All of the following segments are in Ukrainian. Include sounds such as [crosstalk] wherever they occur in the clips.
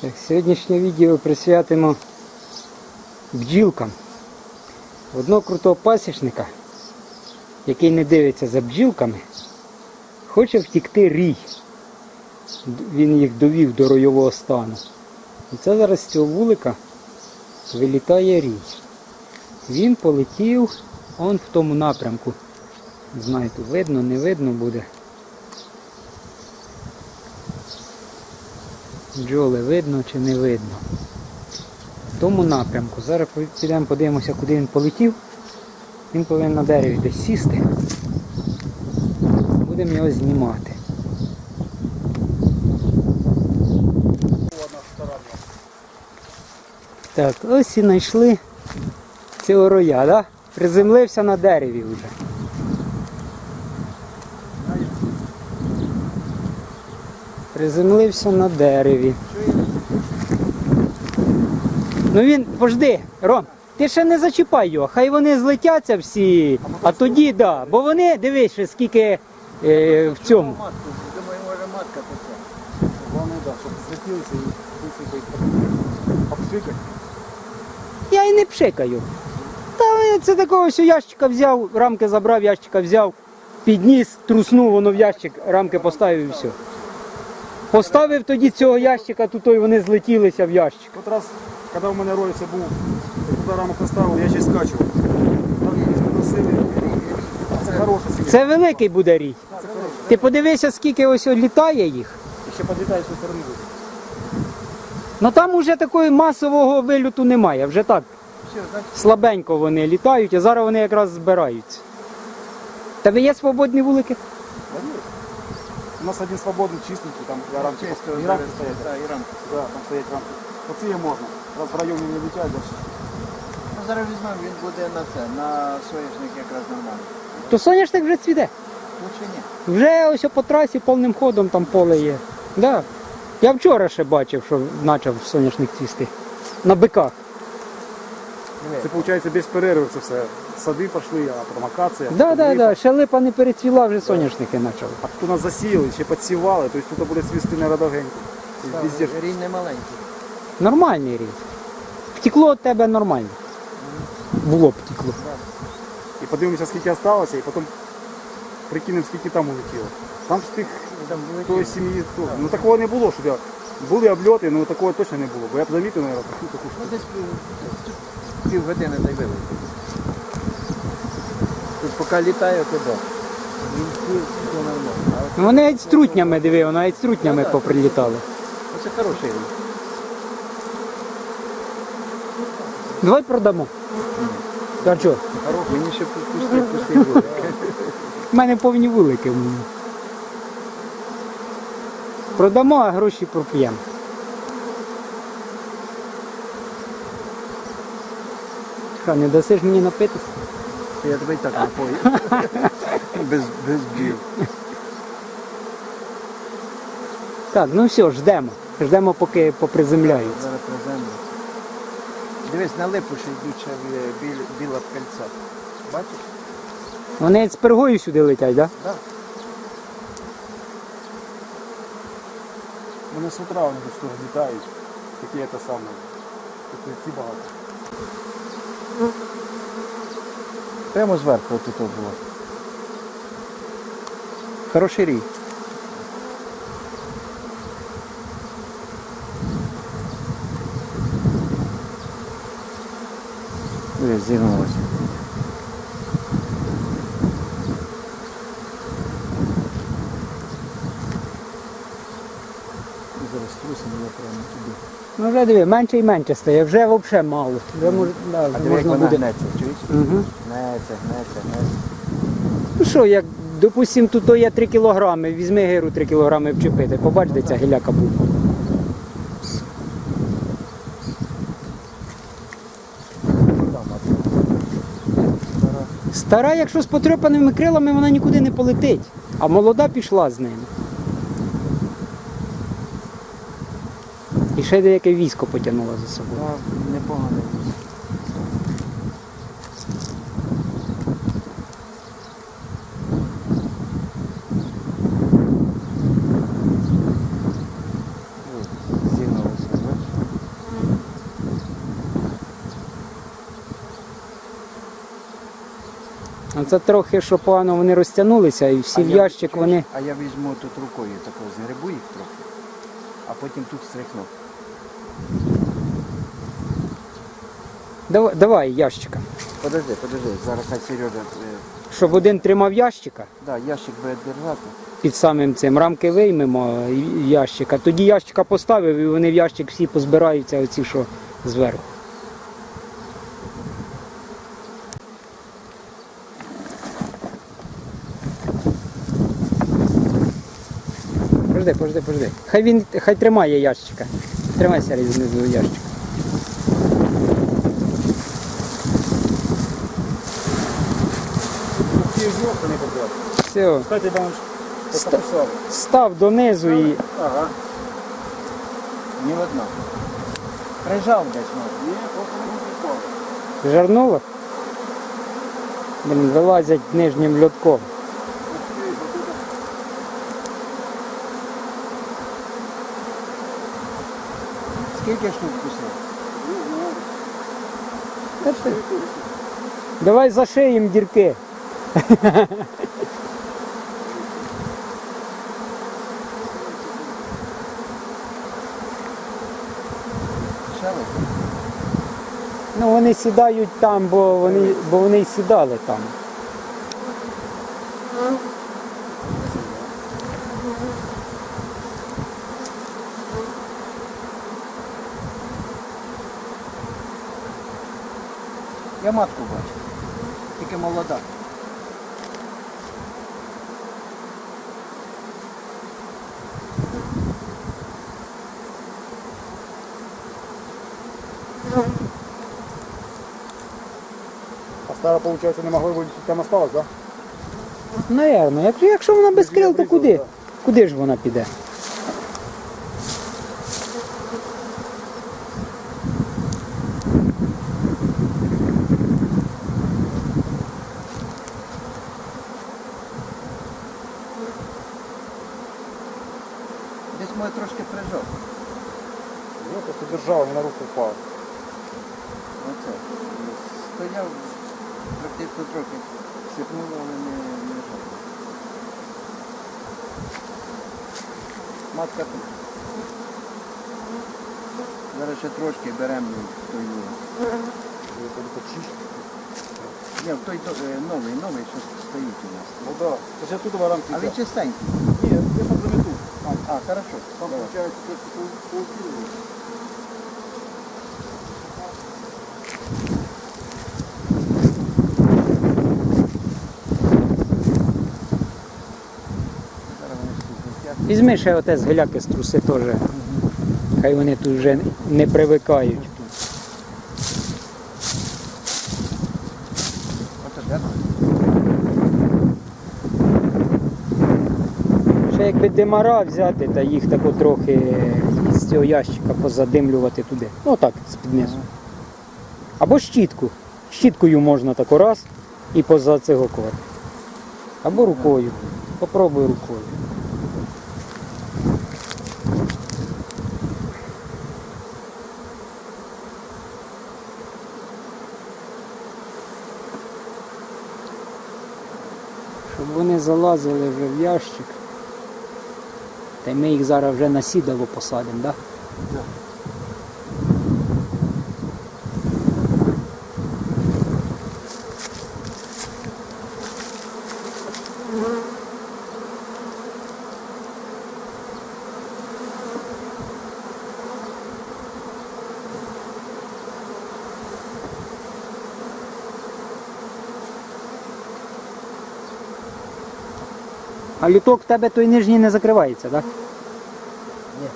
Так, сьогоднішнє відео присвятимо бджілкам. Одного крутого пасічника, який не дивиться за бджілками, хоче втікти рій. Він їх довів до ройового стану. І це зараз з цього вулика вилітає рій. Він полетів он в тому напрямку. Тут видно, не видно буде. Бджоли видно чи не видно. В тому напрямку. Зараз підемо подивимося, куди він полетів. Він повинен на дереві десь сісти. Будемо його знімати. Так, ось і знайшли цього роя, да? Приземлився на дереві вже. Приземлився на дереві. Ну він, пожди, Ром, ти ще не зачіпай його, хай вони злетяться всі, а тоді да. Бо вони, дивись, скільки е, в цьому. Думаю, може матка таке. Главное, да, чтобы светился и быстренько. Я і не пшикаю. Та це такого ось ящика взяв, рамки забрав, ящика взяв, підніс, труснув воно в ящик, рамки поставив і все. Поставив тоді цього ящика, тут і вони злетілися в ящик. Тот раз, когда у меня роется был, я туда рамок поставил, я ще. Там носили. Це світло. Це великий буде рій. Це. Ти подивися, скільки ось літає їх. І ще підлітає з тої сторони. Ну там уже такої масового вильоту немає, вже так. Слабенько вони літають, а зараз вони якраз збираються. Тебе є свободні вулики? Да. У нас один свободный, чистенький, там я рамки. И зараз, рамки стоять. та, і рамки. Да, там стоять рамки. Оці є можна. Раз в районі не летять, дальше. Ну, зараз візьмемо, він буде на це, на соняшник якраз нормально. То соняшник вже цвіте. Ну чи ні? Вже ось по трасі повним ходом там поле є. Да. Я вчора ще бачив, що почав соняшник цвісти. На биках. Це виходить без перерви це все. Сади пішли, а потім акація. Да, да, липа. да. Ще липа не перецвіла, вже соняшники почали. А тут у нас засіяли, ще підсівали, тобто тут буде цвісти не радогенько. Так, Рінь не маленький. Нормальний рій. Втекло від тебе нормально. В лоб втекло. І подивимося, скільки залишилося, і потім прикинемо, скільки там улетіло. Там ж тих Там тої сім'ї, то- ну такого не було, щоб я. Були обльоти, але такого точно не було. Бо я б замітив, мабуть, таку Ну, штуку. Пів- півгодини дай вилетить. Тут поки літає, то да. Він пів, то нормально. А от Вони навіть з трутнями диви, вони навіть з трутнями Ну, поприлітали. Оце хороший рік. Давай продамо. А що? Мені ще пусти, пусти буде. У мене повні вулики. Продамо, а гроші проп'ємо. Що, не дасиш мені напитися? Я тебе і так напою. [laughs] Без, без біл. Так, ну все, ждемо. Ждемо, поки поприземляються. Зараз приземлю. Дивись, на липу ще йдуть біль, біла кольця. Бачиш? Вони з пергою сюди летять, так? Да? Так. Вони з утра вони тут літають. Такі це саме. Тут ці багато. Прямо зверху от тут було. Хороший рій. Дивись, зігнулося. Зараз трусимо, я прямо туди. Ну вже диви, менше і менше стає, вже взагалі мало. Вже мож, да, А диви, як можна вона буде. гнеться, чуєш? Угу. Гнеться, гнеться, гнеться. Ну що, як, допустим, тут є 3 кілограми, візьми гиру 3 кілограми вчепити, побач, де ця гіляка буде. Стара. Стара, якщо з потрьопаними крилами, вона нікуди не полетить, а молода пішла з ними. І ще деяке військо потягнуло за собою. Непогано. Зігнулося. Це трохи, що погано вони розтягнулися і всі А в ящик чуєш, вони. А я візьму тут рукою такого, згребу їх трохи, а потім тут стрихну. Давай, давай ящика. Подожди, подожди, зараз хай Сережа. е, Щоб один тримав ящика. Да, ящик буде держати. під самим цим рамки виймемо і- ящика. Тоді ящика поставив і вони в ящик всі позбираються, оці, що зверху. Пожди, пожди, пожди. Хай він хай тримає ящика. Тримайся знизу ящика. Не. Все. Ста- Став донизу і. Ага. Ні одна. Прижав десь, може. Ні, просто не. Жарнуло? Блін, вилазять нижнім льотком. Скільки штук кусив? Давай зашиємо дірки. Ну вони сідають там, бо вони, бо вони сідали там. Я матку бачу. Тільки молода. А стара, виходить, не могли вилетіти, там осталось, так? Наверно, якщо, якщо вона без крил, то куди? Куди ж вона піде? Він на руку впав. Оце. Стояв, практично трохи сипнуло, але не, не жав. Матка тут. Зараз ще трошки беремо той. Почищу. Ні, той е, новий, новий, що стоїть у нас. Ну так. Да. Це я тут рамки. А він чистенький. Ні, я там замету. А, хорошо. Там, Давай. тільки полкіло. Зараз вони всі злетять. Візьми ще оте з геляки струси теж. Хай вони тут вже не привикають. Ще якби димара взяти та їх тако трохи із цього ящика позадимлювати туди. Ну так, з-під низу. Або щітку. Щіткою можна тако раз і позацигокувати. Або рукою. Попробуй рукою. Залазили вже в ящик. Та й ми їх зараз вже на сідало посадимо, так? Да? А люток в тебе той нижній не закривається, так? Ні.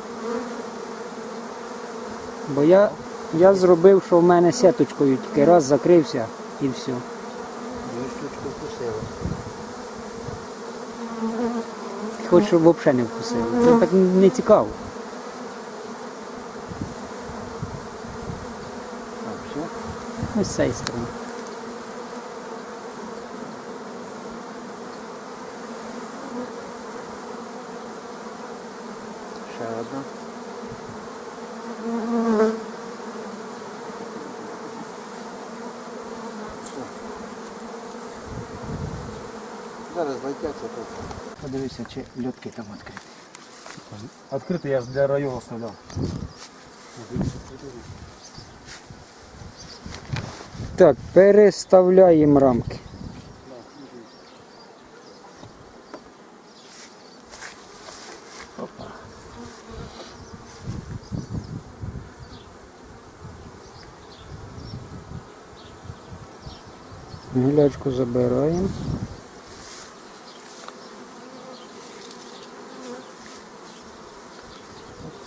Бо я, я зробив, що в мене сеточкою тільки раз закрився і все. Дві штучки вкусили. Хоч щоб взагалі не вкусили. Це так не цікаво. Ось з цієї сторони. Одна. зараз злетяться тут. Подивися, чи льотки там відкриті. Открытый я ж для района оставлял. Так, переставляємо рамки. Гілячку забираємо.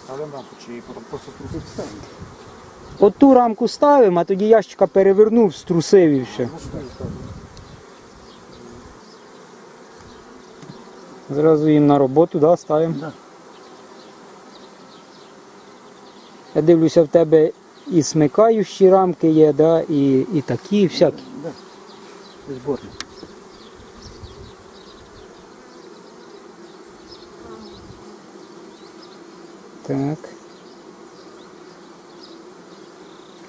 Ставим рамку, чи просто струсить ставим. Оту рамку ставимо, а тоді ящика перевернув, струсив і все. Ну? Зразу їм на роботу, да, ставимо. Да. Я дивлюся, в тебе і смикаючі рамки є, да, і, і такі, і всякі. Да. Зборні. Так.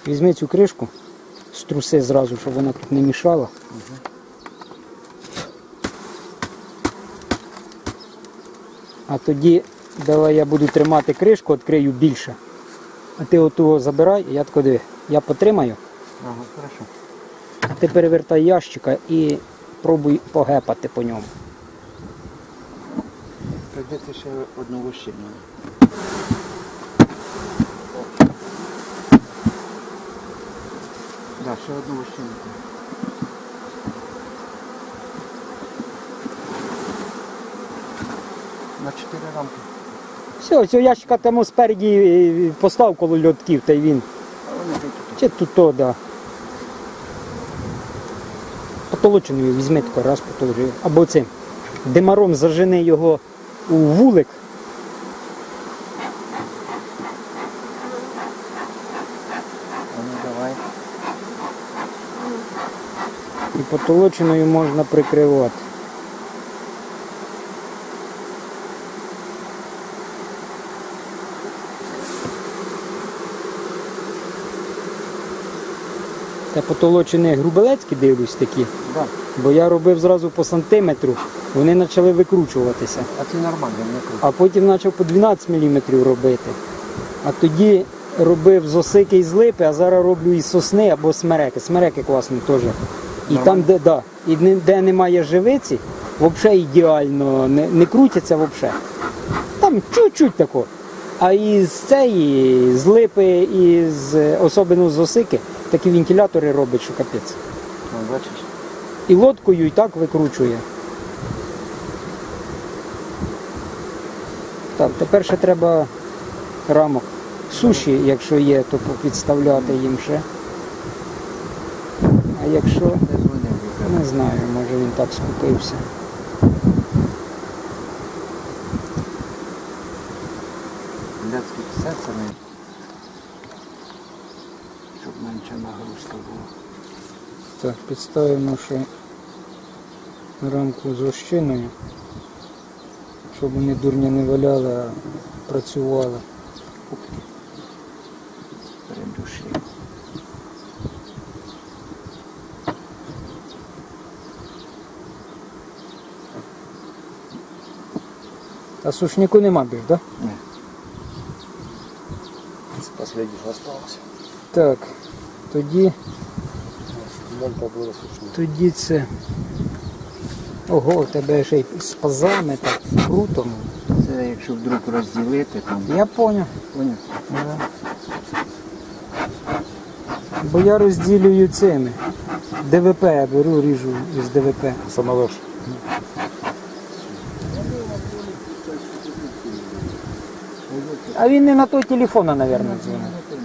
Візьми цю кришку, струси зразу, щоб вона тут не мішала. А тоді давай я буду тримати кришку, відкрию більше. А ти отого забирай, я тако диви. Я потримаю, Ага, хорошо. а ти перевертай ящика і пробуй погепати по ньому. Прийдеться ще одну вощину. Да, ще одну вощину. На чотири рамки. Все, цього ящика тому спереді е, постав коло льотків, та й він. Чи тут то, да. Потолоченою візьми тако, раз потолочив. Або цим. Димаром зажени його у вулик. Ну. І потолоченою можна прикривати. Та потолочені грубелецькі дивлюсь такі, Да. бо я робив зразу по сантиметру, вони почали викручуватися. А це нормально, не круто. А потім почав по 12 мм робити. А тоді робив з осики і з липи, а зараз роблю із сосни або смереки. Смереки класно теж. І Нормально? там, де, да, і де немає живиці, взагалі ідеально, не, не крутяться взагалі. Там чуть-чуть тако. А із цієї, з липи і з, особливо з осики, такі вентилятори робить, що капець. Ну, бачиш. І лодкою і так викручує. Так, тепер ще треба рамок. Суші, якщо є, то підставляти їм ще. А якщо, Не не знаю, може він так скупився. Ляцькі все не. Щоб менше нагрузка була. Так, підставимо ще рамку з ощиною, щоб вони дурня не валяли, а працювали. Передуші. А сушнику нема більш, так? Да? Ні. Последний же остался. Так, тоді. Тоді це. Ого, у тебе ще й з пазами так круто. Це якщо вдруг розділити, там. Я поняв. Поняв? Да. Бо я розділюю цими. ДВП я беру, ріжу із ДВП. Самолож. А він не на той телефон, мабуть, дзвонить.